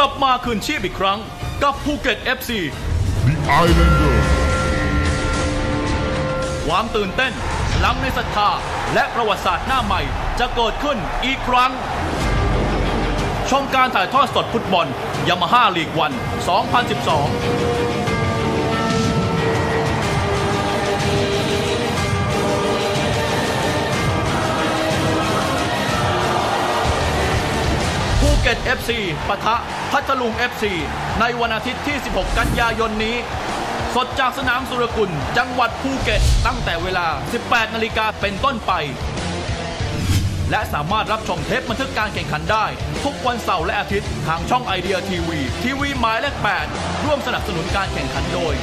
ลับมาคืนชีพอีกครั้ง กับภูเก็ต FC The Islanders ความตื่นเต้นพลังในศรัทธาและประวัติศาสตร์หน้าใหม่จะเกิดขึ้นอีกครั้ง ชมการถ่ายทอดสดฟุตบอลยามาฮ่าลีกวัน 2012 เก็ต FC ปะทะพัทลุง FC ในวันอาทิตย์ที่ 16 กันยายนนี้ สดจากสนามสุรกุล จังหวัดภูเก็ต ตั้งแต่เวลา 18 นาฬิกาเป็นต้นไป และสามารถรับชมเทปบันทึกการแข่งขันได้ ทุกวันเสาร์และอาทิตย์ ทางช่องไอเดียทีวี ทีวีหมายเลข 8 ร่วมสนับสนุนการแข่งขันโดย